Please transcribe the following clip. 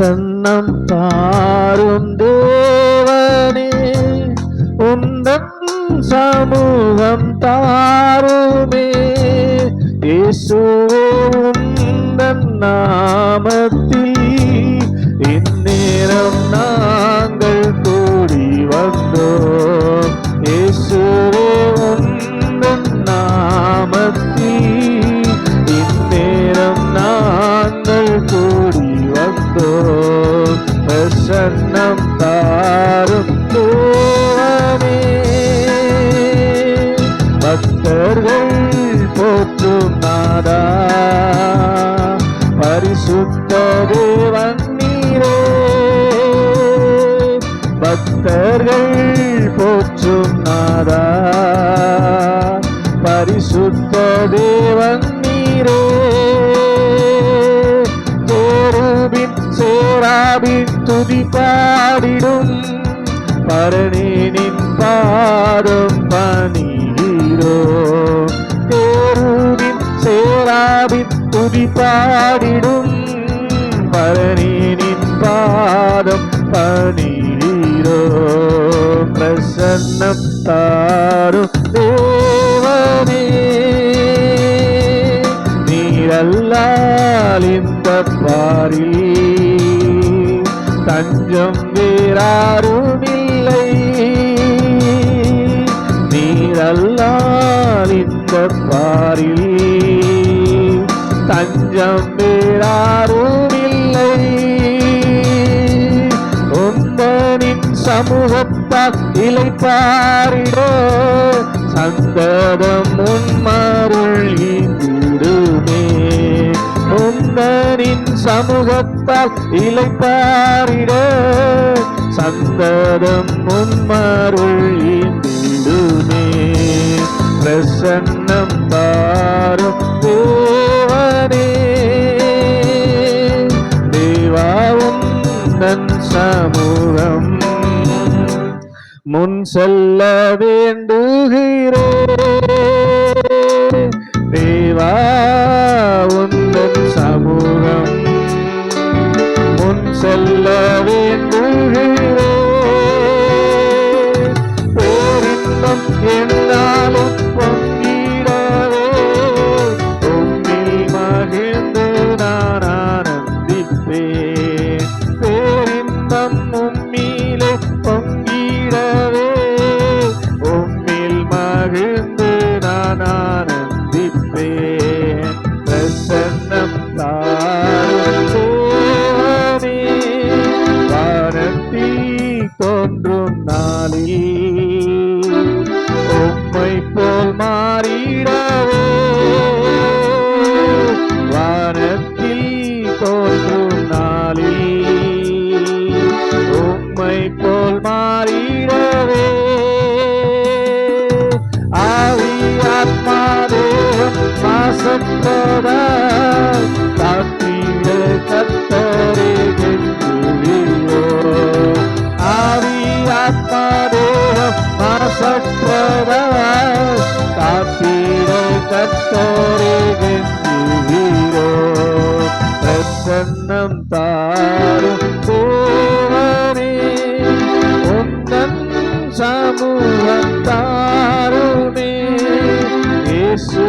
பிரசன்னம் தாரும் தேவனே உந்தன் சமூகம் தாருமே இயேசுவே உந்தன் நாமத்தை பக்தர்கள் போற்றும் நாதா. பரிசுத்த தேவன் நீரே. கேருபின் சேராபின் துதி பாடிடும். பரணினின் பாதம் பணியிரோ. தேருவின் சேராபின் துதி பாடிடும். பரணினின் பாதம் பணி தாரும் தேவனே? நீரல்லால் இந்த பாரில் தஞ்சம் வேறாரும் இல்லை நீரல்லால் இந்த பாரில் தஞ்சம் வேறாரும் இல்லை உந்தனின் சமூகம் இலைப்பாரிடோ சந்ததம் உன்மருள் ஈடுமே உந்தனின் சமூகத்தால் இலைப்பாரிட சந்ததம் உன்மருள் ஈடுமே பிரசன்னம் முன் செல்ல வேண்டுகிறே தேவா உந்தன் சமூகம் முன் செல்ல வேண்டுகிறேன். கத்தராய் தாத்திட கத்தரே கெட்டுவியோ ஆவி ஆத்மாதேகம் மாசற்றராய் தாத்திட கத்தரே கெட்டுவியோ பிரசன்னம் தாரும் போவரே ஒன்னம் சமூகம் தாருமே. இயேசு